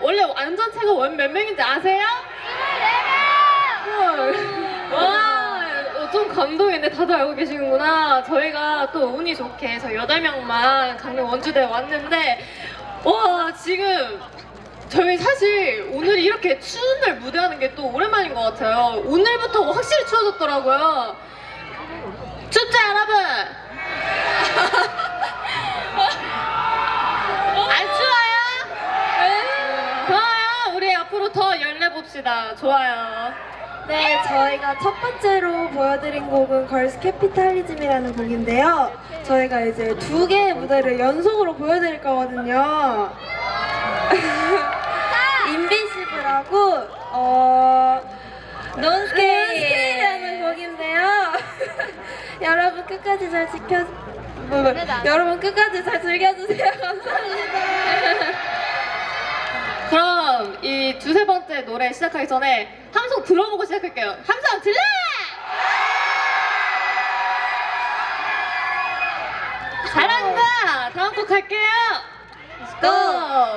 원래 안전체가 원 몇 명인지 아세요? 헐. 와, 어, 좀 감동인데 다들 알고 계시는구나. 저희가 또 운이 좋게 저희 8명만 강릉 원주대에 왔는데, 와, 지금 저희 사실 오늘 이렇게 추운 날 무대하는 게 또 오랜만인 것 같아요. 오늘부터 확실히 추워졌더라고요. 춥죠, 여러분? 안 추워요? 좋아요. 우리 앞으로 더 열내봅시다. 좋아요. 네, 저희가 첫 번째로 보여드린 곡은 걸스 캐피탈리즘이라는 곡인데요. 저희가 이제 두 개의 무대를 연속으로 보여드릴 거거든요. 인비시블하고 어 논스케이 라는 곡인데요. 여러분 끝까지 잘 지켜 뭐, 뭐, 여러분 끝까지 잘 즐겨주세요. 두세 번째 노래 시작하기 전에 함성 들어보고 시작할게요. 함성 들려! 잘한다! 다음 곡 갈게요. Go!